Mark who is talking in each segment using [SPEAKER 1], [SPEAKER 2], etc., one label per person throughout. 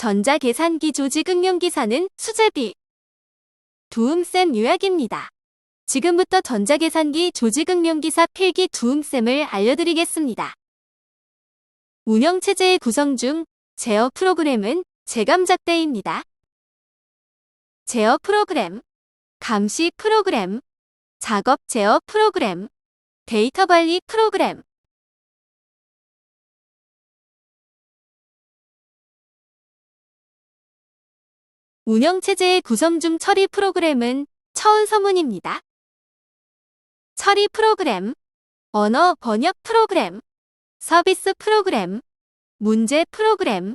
[SPEAKER 1] 전자계산기 조직응용기사는 수제비. 도움쌤 요약입니다. 지금부터 전자계산기 조직응용기사 필기 도움쌤을 알려드리겠습니다. 운영체제의 구성 중 제어 프로그램은 제감작대입니다. 제어 프로그램, 감시 프로그램, 작업 제어 프로그램, 데이터 관리 프로그램, 운영체제의 구성 중 처리 프로그램은 처운 서문입니다. 처리 프로그램, 언어 번역 프로그램, 서비스 프로그램, 문제 프로그램,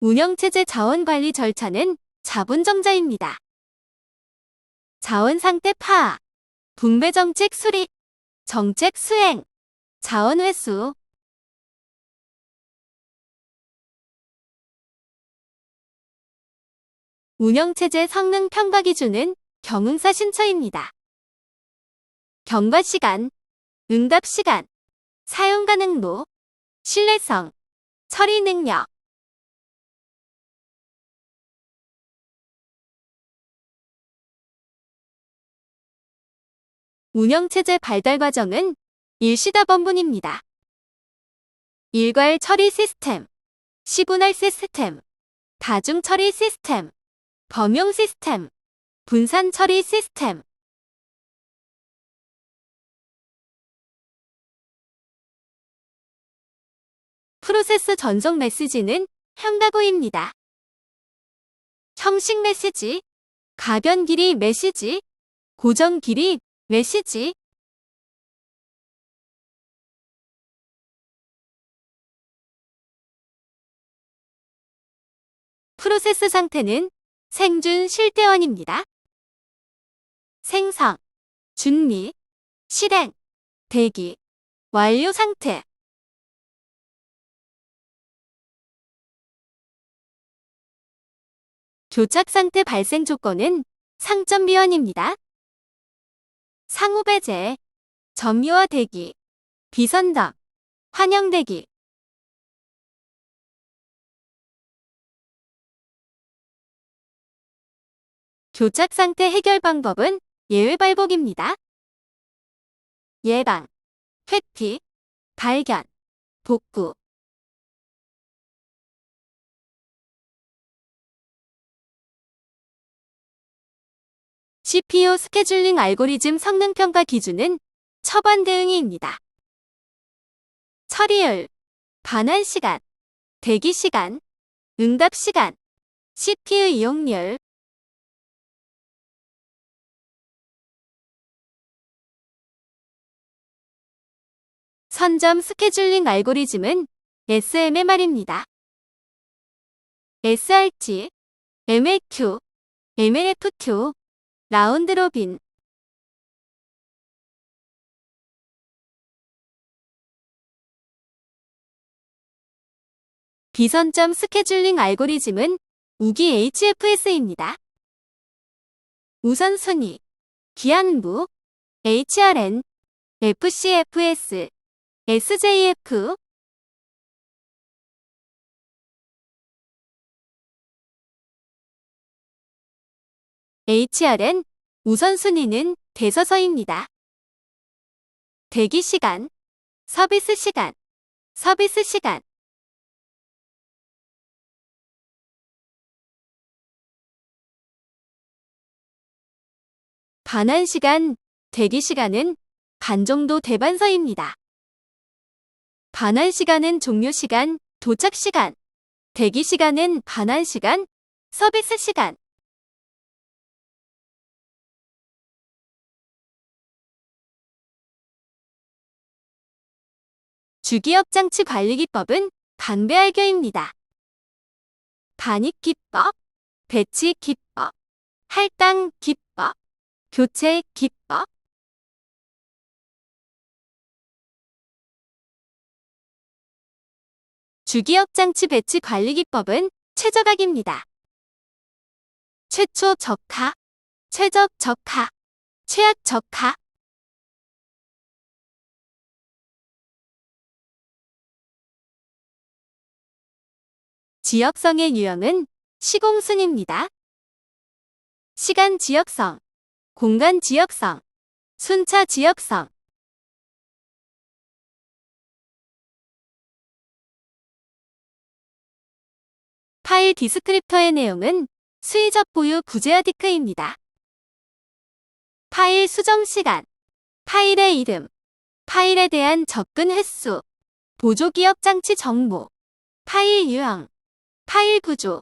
[SPEAKER 1] 운영체제 자원관리 절차는 자본정자입니다. 자원 상태 파악, 분배 정책 수립, 정책 수행, 자원 회수, 운영체제 성능 평가 기준은 경응사 신처입니다. 경과 시간, 응답 시간, 사용 가능도, 신뢰성, 처리 능력, 운영체제 발달 과정은 일시다번분입니다. 일괄 처리 시스템, 시분할 시스템, 다중 처리 시스템, 범용 시스템, 분산 처리 시스템, 프로세스 전송 메시지는 현가구입니다. 형식 메시지, 가변 길이 메시지, 고정 길이 메시지, 프로세스 상태는 생준 실대원입니다. 생성, 준비, 실행, 대기, 완료 상태. 교착 상태 발생 조건은 상점 비원입니다. 상호 배제, 점유와 대기, 비선점, 환영 대기, 교착 상태 해결 방법은 예외 발복입니다. 예방, 회피, 발견, 복구. CPU 스케줄링 알고리즘 성능 평가 기준은 처반 대응이입니다. 처리율, 반환 시간, 대기 시간, 응답 시간, CPU 이용률, 선점 스케줄링 알고리즘은 SMMR입니다. SRT, MAQ, MLFQ, 라운드 로빈 비선점 스케줄링 알고리즘은 우기 HFS입니다. 우선순위, 기한부, HRN, FCFS, SJF HRN 우선순위는 대서서입니다. 대기 시간, 서비스 시간, 서비스 시간 반환 시간, 대기 시간은 반 정도 대반서입니다. 반환 시간은 종료 시간, 도착 시간, 대기 시간은 반환 시간, 서비스 시간. 주기업 장치 관리 기법은 반배알교입니다. 반입 기법, 배치 기법, 할당 기법, 교체 기법, 주기역장치 배치 관리 기법은 최저각입니다. 최초 적하, 최적 적하, 최악 적하 지역성의 유형은 시공순입니다. 시간 지역성, 공간 지역성, 순차 지역성 파일 디스크립터의 내용은 수의적 보유 구제어디크입니다. 파일 수정 시간, 파일의 이름, 파일에 대한 접근 횟수, 보조기억 장치 정보, 파일 유형, 파일 구조,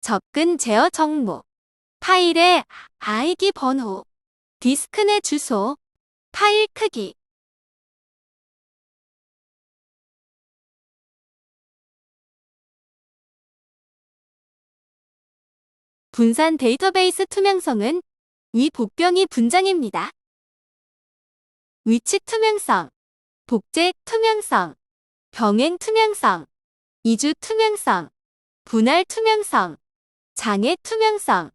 [SPEAKER 1] 접근 제어 정보, 파일의 아이기 번호, 디스크 내 주소, 파일 크기, 분산 데이터베이스 투명성은 위 복병이 분장입니다. 위치 투명성, 복제 투명성, 병행 투명성, 이주 투명성, 분할 투명성, 장애 투명성.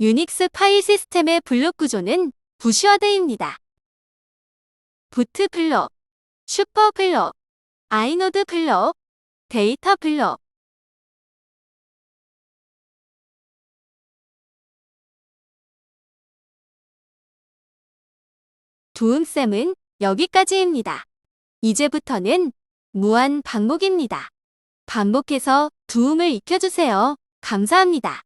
[SPEAKER 1] 유닉스 파일 시스템의 블록 구조는 부시어드입니다. 부트 블록, 슈퍼 블록, 아이노드 블록, 데이터 블록. 도움쌤은 여기까지입니다. 이제부터는 무한 반복입니다. 반복해서 도움을 익혀주세요. 감사합니다.